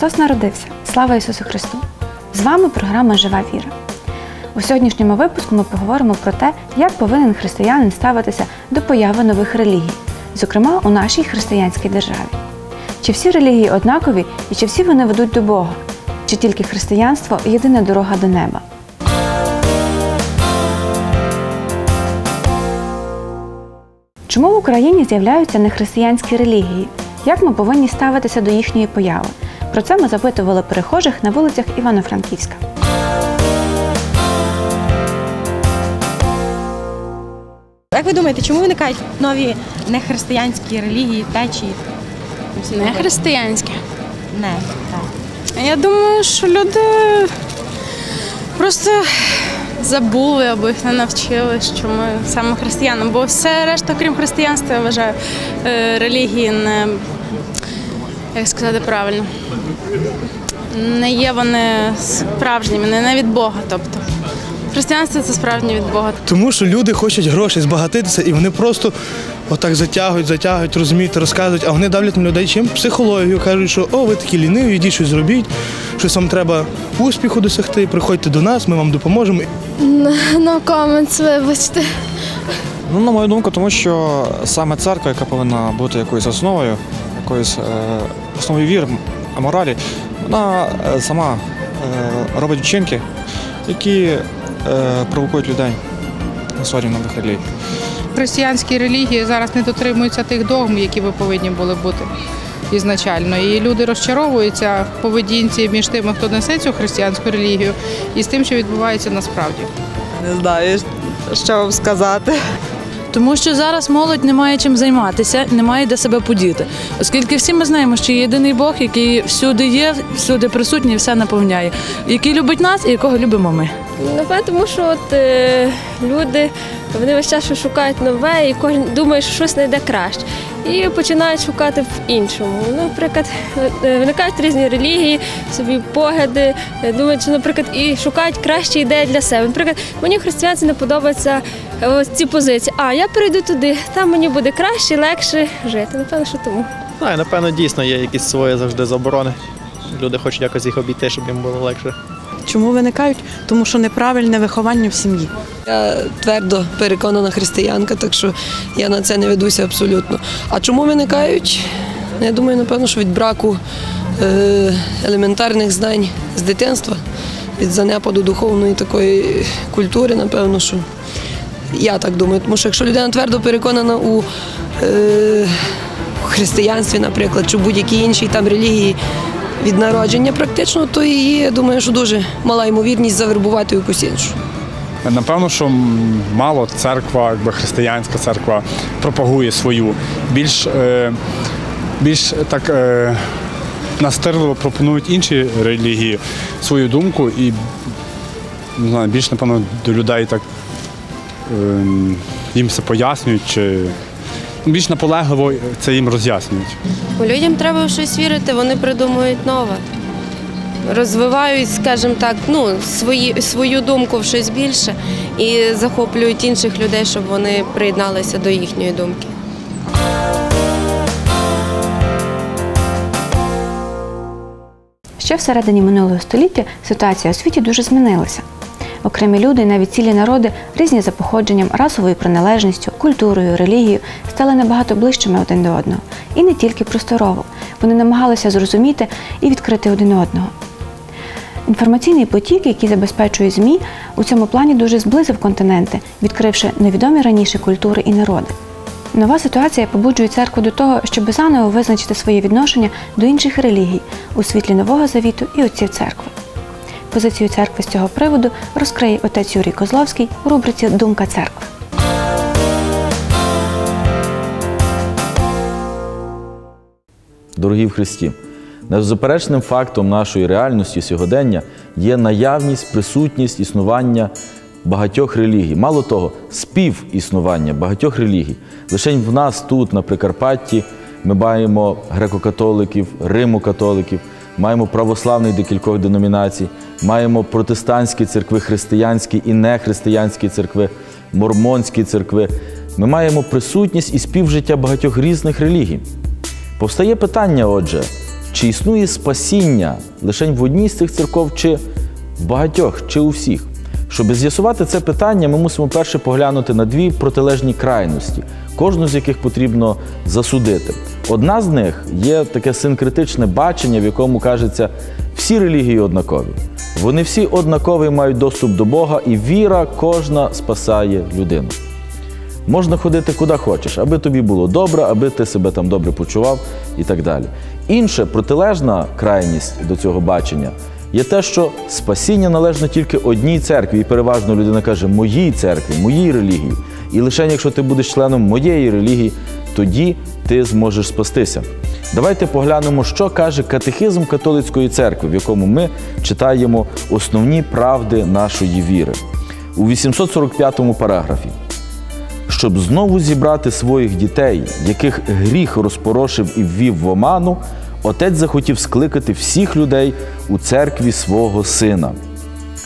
Христос народився! Слава Ісусу Христу! З вами програма Жива віра. У сьогоднішньому випуску ми поговоримо про те, як повинен християнин ставитися до появи нових релігій, зокрема у нашій християнській державі. Чи всі релігії однакові і чи всі вони ведуть до Бога? Чи тільки християнство єдина дорога до неба? Чому в Україні з'являються нехристиянські релігії? Як ми повинні ставитися до їхньої появи? Про це ми запитували перехожих на вулицях Івано-Франківська. Як ви думаєте, чому виникають нові нехристиянські релігії, течії? Не християнське. Не, так. Я думаю, що люди просто забули або їх не навчили, що ми саме християни. Бо все решта, крім християнства, я вважаю, е, релігії не як сказати правильно. Не є вони справжніми, не не від Бога. Тобто християнство це справжнє від Бога. Тому що люди хочуть грошей збагатитися, і вони просто отак затягують, затягують, розумієте, розказують, а вони давлять на людей чим? Психологію, кажуть, що о, ви такі ліниві, йдіть щось зробіть, щось вам треба успіху досягти, приходьте до нас, ми вам допоможемо. No comments, вибачте. Ну, на мою думку, тому що саме церква, яка повинна бути якоюсь основою, якоюсь е, основою віри, моралі, вона е, сама е, робить вчинки, які е, провокують людей на створення нових релігій. християнські релігії зараз не дотримуються тих догм, які би повинні були бути ізначально. І люди розчаровуються в поведінці між тими, хто несе цю християнську релігію, і з тим, що відбувається насправді. Не знаю, що вам сказати. Тому що зараз молодь не має чим займатися, не має де себе подіти. Оскільки всі ми знаємо, що є єдиний Бог, який всюди є, всюди присутній і все наповняє, який любить нас і якого любимо ми. Напевно, тому що от, е, люди вони весь час щось шукають нове і кожен думає, що щось знайде краще. І починають шукати в іншому. Ну, Наприклад, е, виникають різні релігії, собі погляди, е, думають, що, наприклад, і шукають кращі ідеї для себе. Наприклад, мені християнці не подобаються е, ці позиції. А я перейду туди, там мені буде краще, легше жити. Напевно, що тому. Знаю, напевно, дійсно є якісь свої завжди заборони. Люди хочуть якось їх обійти, щоб їм було легше. Чому виникають? Тому що неправильне виховання в сім'ї. Я твердо переконана християнка, так що я на це не ведуся абсолютно. А чому виникають? Я думаю, напевно, що від браку е, елементарних знань з дитинства, від занепаду духовної такої культури, напевно, що я так думаю. Тому що якщо людина твердо переконана у е, християнстві, наприклад, чи будь-якій іншій там релігії від народження, практично, то її, я думаю, що дуже мала ймовірність завербувати якусь іншу. Напевно, що мало церква, якби християнська церква пропагує свою. Більш, е, більш так е, настирливо пропонують інші релігії свою думку і не знаю, більш, напевно, до людей так е, їм все пояснюють, чи більш наполегливо це їм роз'яснюють. Людям треба в щось вірити, вони придумують нове. Розвивають, скажімо так, ну, свої, свою думку в щось більше і захоплюють інших людей, щоб вони приєдналися до їхньої думки. Ще всередині минулого століття ситуація у світі дуже змінилася. Окремі люди навіть цілі народи, різні за походженням, расовою приналежністю, культурою, релігією, стали набагато ближчими один до одного. І не тільки просторово. Вони намагалися зрозуміти і відкрити один одного. Інформаційний потік, який забезпечує ЗМІ, у цьому плані дуже зблизив континенти, відкривши невідомі раніше культури і народи. Нова ситуація побуджує церкву до того, щоб заново визначити своє відношення до інших релігій у світлі Нового Завіту і отців церкви. Позицію церкви з цього приводу розкриє отець Юрій Козловський у рубриці Думка церкви. Дорогі в Христі, незаперечним фактом нашої реальності сьогодення є наявність, присутність існування багатьох релігій. Мало того, співіснування багатьох релігій. Лише в нас тут, на Прикарпатті, ми маємо греко-католиків, римокатоликів, маємо православних декількох деномінацій, маємо протестантські церкви, християнські і нехристиянські церкви, мормонські церкви. Ми маємо присутність і співжиття багатьох різних релігій. Повстає питання, отже, Чи існує спасіння лише в одній з цих церков, чи в багатьох, чи у всіх? Щоб з'ясувати це питання, ми мусимо перше поглянути на дві протилежні крайності, кожну з яких потрібно засудити. Одна з них є таке синкретичне бачення, в якому кажеться, всі релігії однакові. Вони всі однакові мають доступ до Бога, і віра кожна спасає людину. Можна ходити куди хочеш, аби тобі було добре, аби ти себе там добре почував і так далі. Інша протилежна крайність до цього бачення є те, що спасіння належно тільки одній церкві, і переважно людина каже моїй церкві, моїй релігії. І лише якщо ти будеш членом моєї релігії, тоді ти зможеш спастися. Давайте поглянемо, що каже катехизм католицької церкви, в якому ми читаємо основні правди нашої віри. У 845 параграфі щоб знову зібрати своїх дітей, яких гріх розпорошив і ввів в оману, отець захотів скликати всіх людей у церкві свого сина.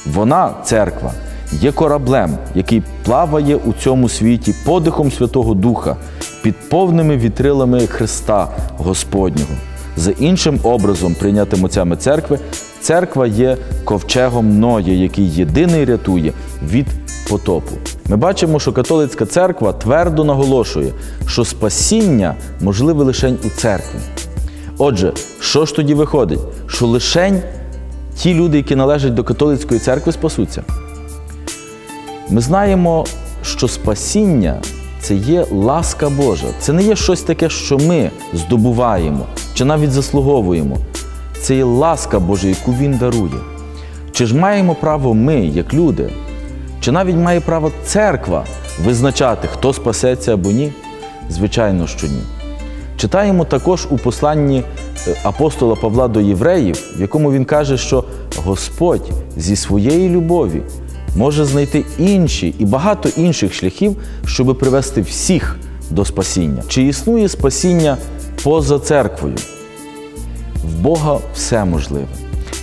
Вона, церква, є кораблем, який плаває у цьому світі подихом Святого Духа під повними вітрилами Христа Господнього. За іншим образом, прийнятим отцями церкви, церква є ковчегом Ноя, який єдиний рятує від потопу. Ми бачимо, що католицька церква твердо наголошує, що спасіння можливе лише у церкві. Отже, що ж тоді виходить? Що лише ті люди, які належать до католицької церкви, спасуться. Ми знаємо, що спасіння це є ласка Божа. Це не є щось таке, що ми здобуваємо чи навіть заслуговуємо. Це є ласка Божа, яку Він дарує. Чи ж маємо право ми, як люди, чи навіть має право церква визначати, хто спасеться або ні? Звичайно, що ні. Читаємо також у посланні е, апостола Павла до євреїв, в якому він каже, що Господь зі своєї любові може знайти інші і багато інших шляхів, щоб привести всіх до спасіння. Чи існує спасіння поза церквою? В Бога все можливе.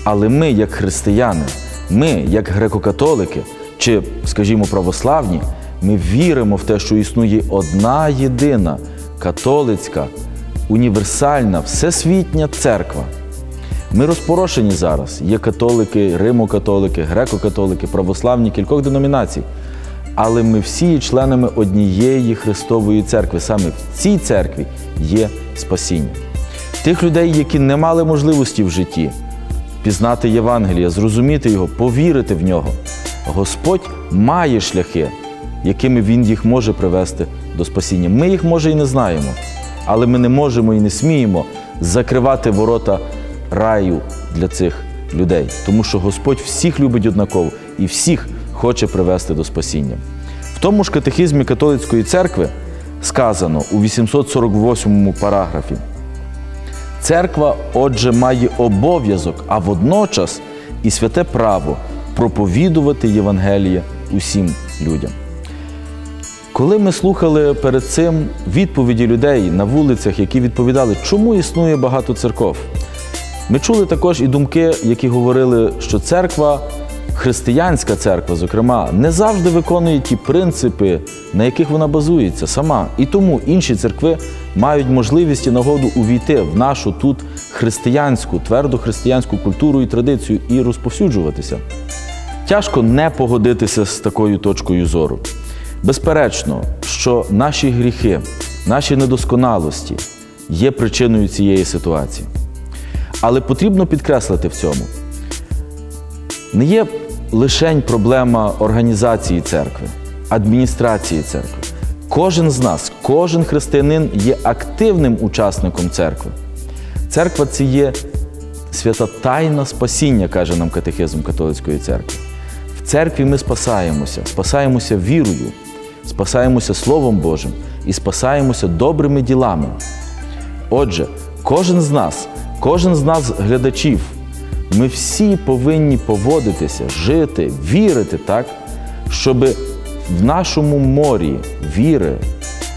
Але ми, як християни, ми, як греко-католики, чи, скажімо, православні, ми віримо в те, що існує одна єдина католицька, універсальна, всесвітня церква. Ми розпорошені зараз. Є католики, римокатолики, греко-католики, православні кількох деномінацій. Але ми всі є членами однієї Христової церкви. Саме в цій церкві є спасіння. Тих людей, які не мали можливості в житті пізнати Євангелія, зрозуміти його, повірити в нього. Господь має шляхи, якими Він їх може привести до спасіння. Ми їх, може, і не знаємо, але ми не можемо і не сміємо закривати ворота раю для цих людей, тому що Господь всіх любить однаково і всіх хоче привести до спасіння. В тому ж катехізмі католицької церкви сказано у 848 параграфі. Церква, отже, має обов'язок, а водночас і святе право проповідувати Євангеліє усім людям. Коли ми слухали перед цим відповіді людей на вулицях, які відповідали, чому існує багато церков, ми чули також і думки, які говорили, що церква, християнська церква, зокрема, не завжди виконує ті принципи, на яких вона базується сама. І тому інші церкви мають можливість і нагоду увійти в нашу тут християнську, твердо християнську культуру і традицію і розповсюджуватися. Тяжко не погодитися з такою точкою зору. Безперечно, що наші гріхи, наші недосконалості є причиною цієї ситуації. Але потрібно підкреслити в цьому, не є лишень проблема організації церкви, адміністрації церкви. Кожен з нас, кожен християнин є активним учасником церкви. Церква це є свята тайна спасіння, каже нам катехизм католицької церкви. В церкві ми спасаємося, спасаємося вірою, спасаємося Словом Божим і спасаємося добрими ділами. Отже, кожен з нас, кожен з нас, глядачів, ми всі повинні поводитися, жити, вірити так, щоб в нашому морі віри,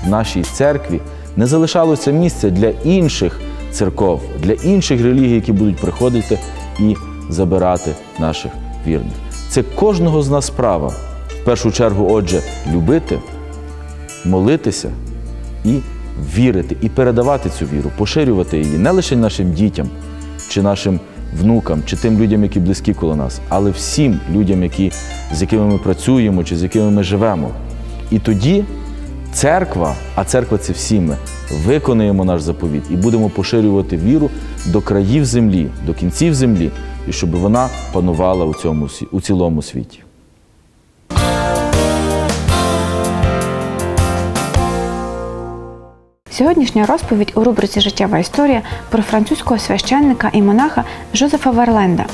в нашій церкві не залишалося місця для інших церков, для інших релігій, які будуть приходити і забирати наших вірних. Це кожного з нас справа. В першу чергу, отже, любити, молитися і вірити, і передавати цю віру, поширювати її не лише нашим дітям, чи нашим внукам, чи тим людям, які близькі коло нас, але всім людям, які, з якими ми працюємо, чи з якими ми живемо. І тоді церква, а церква це всі ми, виконуємо наш заповіт і будемо поширювати віру до країв землі, до кінців землі, і щоб вона панувала у, цьому, у цілому світі. Сьогоднішня розповідь у рубриці Життєва історія про французького священника і монаха Жозефа Верленда,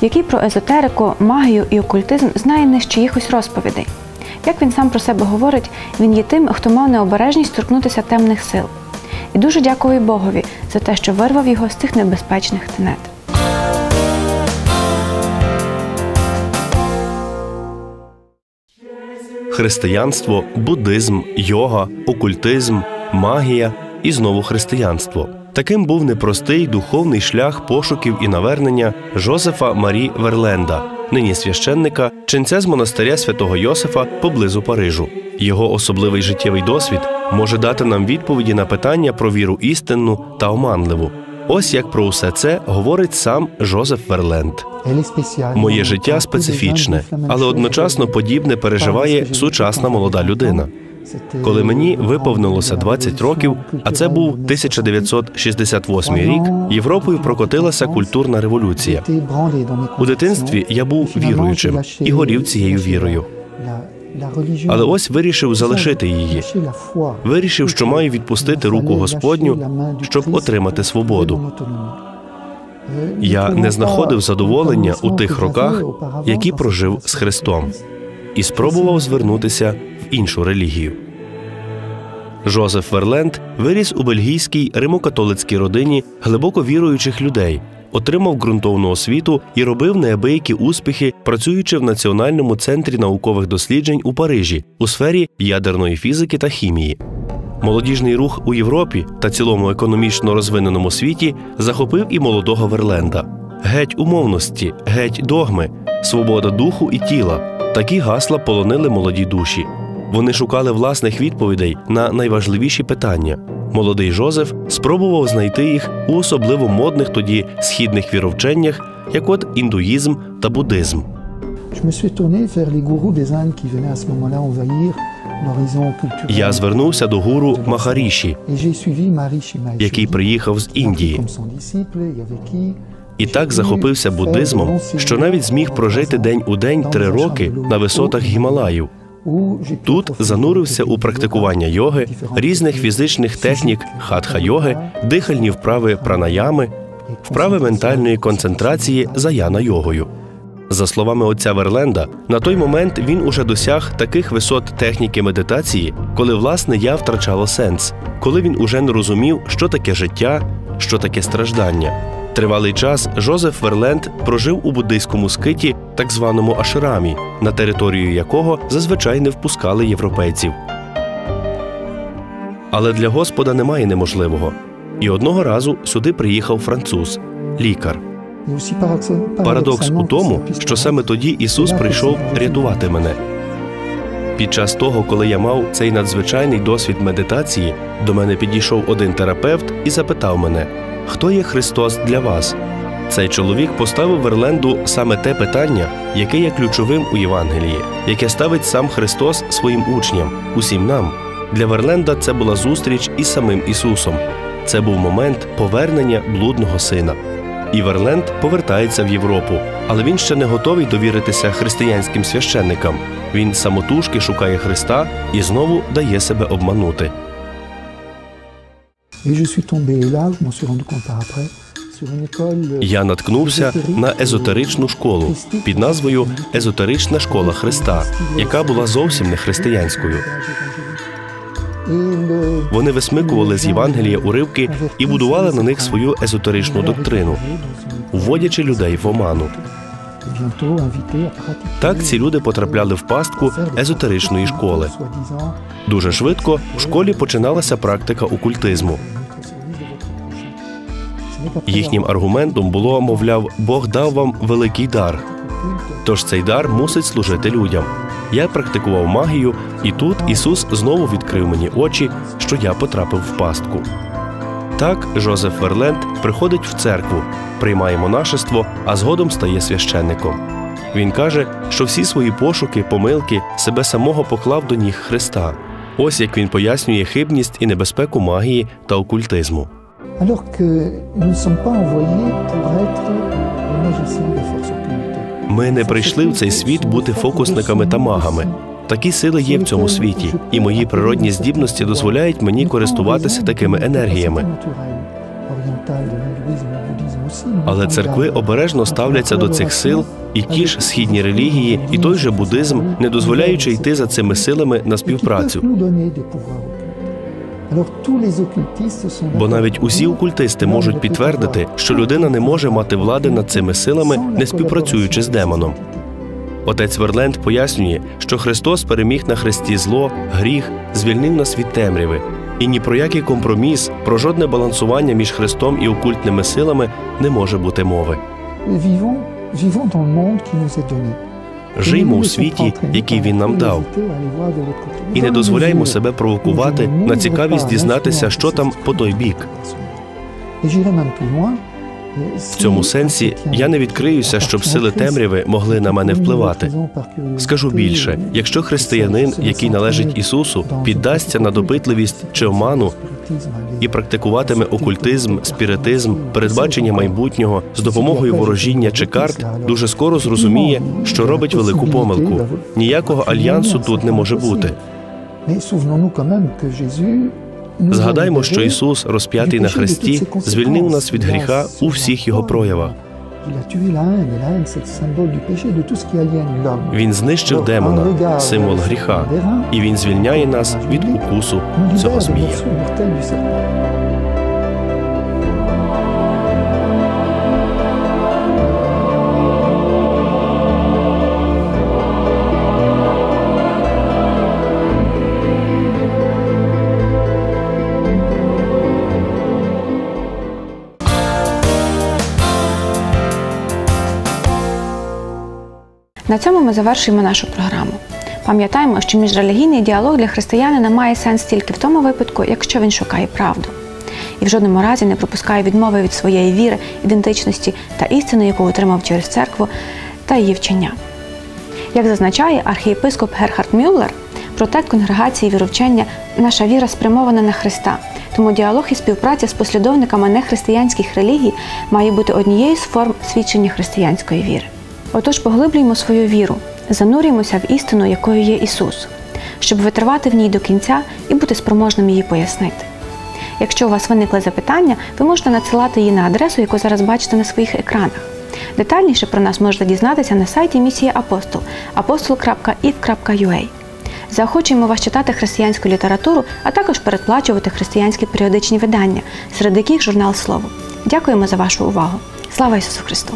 який про езотерику, магію і окультизм знає не з чиїхось розповідей. Як він сам про себе говорить, він є тим, хто мав необережність торкнутися темних сил. І дуже дякую Богові за те, що вирвав його з тих небезпечних тенет. християнство, буддизм, йога, окультизм, магія і знову християнство. Таким був непростий духовний шлях пошуків і навернення Жозефа Марі Верленда, нині священника, ченця з монастиря святого Йосифа поблизу Парижу. Його особливий життєвий досвід може дати нам відповіді на питання про віру істинну та оманливу. Ось як про усе це говорить сам Жозеф Верленд. Моє життя специфічне, але одночасно подібне переживає сучасна молода людина. Коли мені виповнилося 20 років, а це був 1968 рік, Європою прокотилася культурна революція. У дитинстві я був віруючим і горів цією вірою. Але ось вирішив залишити її. Вирішив, що маю відпустити руку Господню, щоб отримати свободу. Я не знаходив задоволення у тих роках, які прожив з Христом, і спробував звернутися іншу релігію. Жозеф Верленд виріс у бельгійській римокатолицькій родині глибоко віруючих людей, отримав ґрунтовну освіту і робив неабиякі успіхи, працюючи в Національному центрі наукових досліджень у Парижі у сфері ядерної фізики та хімії. Молодіжний рух у Європі та цілому економічно розвиненому світі захопив і молодого Верленда. Геть умовності, геть догми, свобода духу і тіла. Такі гасла полонили молоді душі. Вони шукали власних відповідей на найважливіші питання. Молодий Жозеф спробував знайти їх у особливо модних тоді східних віровченнях, як от індуїзм та буддизм. Я звернувся до гуру Махаріші, який приїхав з Індії. І так захопився буддизмом, що навіть зміг прожити день у день три роки на висотах Гімалаїв. Тут занурився у практикування йоги, різних фізичних технік хатха-йоги, дихальні вправи пранаями, вправи ментальної концентрації за яна-йогою. За словами отця Верленда, на той момент він уже досяг таких висот техніки медитації, коли власне я втрачало сенс, коли він уже не розумів, що таке життя, що таке страждання. Тривалий час Жозеф Верленд прожив у буддийському скиті, так званому Ашрамі, на територію якого зазвичай не впускали європейців. Але для Господа немає неможливого. І одного разу сюди приїхав француз, лікар. Парадокс у тому, що саме тоді Ісус прийшов рятувати мене. Під час того, коли я мав цей надзвичайний досвід медитації, до мене підійшов один терапевт і запитав мене, хто є Христос для вас? Цей чоловік поставив Верленду саме те питання, яке є ключовим у Євангелії, яке ставить сам Христос своїм учням, усім нам. Для Верленда це була зустріч із самим Ісусом. Це був момент повернення блудного сина. І Верленд повертається в Європу, але він ще не готовий довіритися християнським священникам. Він самотужки шукає Христа і знову дає себе обманути. Я наткнувся на езотеричну школу під назвою Езотерична школа Христа, яка була зовсім не християнською. Вони висмикували з Євангелія уривки і будували на них свою езотеричну доктрину, вводячи людей в оману. Так ці люди потрапляли в пастку езотеричної школи. Дуже швидко в школі починалася практика окультизму. Їхнім аргументом було, мовляв, Бог дав вам великий дар. Тож цей дар мусить служити людям. Я практикував магію, і тут Ісус знову відкрив мені очі, що я потрапив в пастку. Відтак Жозеф Верленд приходить в церкву, приймає монашество, а згодом стає священником. Він каже, що всі свої пошуки, помилки себе самого поклав до ніг Христа. Ось як він пояснює хибність і небезпеку магії та окультизму. Ми не прийшли в цей світ бути фокусниками та магами. Такі сили є в цьому світі, і мої природні здібності дозволяють мені користуватися такими енергіями. Але церкви обережно ставляться до цих сил, і ті ж східні релігії, і той же буддизм, не дозволяючи йти за цими силами на співпрацю. Бо навіть усі окультисти можуть підтвердити, що людина не може мати влади над цими силами, не співпрацюючи з демоном. Отець Верленд пояснює, що Христос переміг на хресті зло, гріх, звільнив нас від темряви. І ні про який компроміс, про жодне балансування між Христом і окультними силами не може бути мови. Жиймо у світі, який він нам дав, і не дозволяймо себе провокувати на цікавість дізнатися, що там по той бік. В цьому сенсі я не відкриюся, щоб сили темряви могли на мене впливати. Скажу більше, якщо християнин, який належить Ісусу, піддасться на допитливість чи оману і практикуватиме окультизм, спіритизм, передбачення майбутнього з допомогою ворожіння чи карт, дуже скоро зрозуміє, що робить велику помилку. Ніякого альянсу тут не може бути. Згадаймо, що Ісус, розп'ятий на хресті, звільнив нас від гріха у всіх його проявах. Він знищив демона, символ гріха, і він звільняє нас від укусу цього змія. На цьому ми завершуємо нашу програму. Пам'ятаємо, що міжрелігійний діалог для християнина має сенс тільки в тому випадку, якщо він шукає правду. І в жодному разі не пропускає відмови від своєї віри, ідентичності та істини, яку отримав через церкву та її вчення. Як зазначає архієпископ Герхард Мюллер, протект конгрегації віровчення наша віра спрямована на Христа. Тому діалог і співпраця з послідовниками нехристиянських релігій має бути однією з форм свідчення християнської віри. Отож, поглиблюємо свою віру, занурюємося в істину, якою є Ісус, щоб витривати в ній до кінця і бути спроможним її пояснити. Якщо у вас виникли запитання, ви можете надсилати її на адресу, яку зараз бачите на своїх екранах. Детальніше про нас можете дізнатися на сайті місії Апостол apostol.if.ua. Заохочуємо вас читати християнську літературу, а також передплачувати християнські періодичні видання, серед яких журнал Слово. Дякуємо за вашу увагу. Слава Ісусу Христу!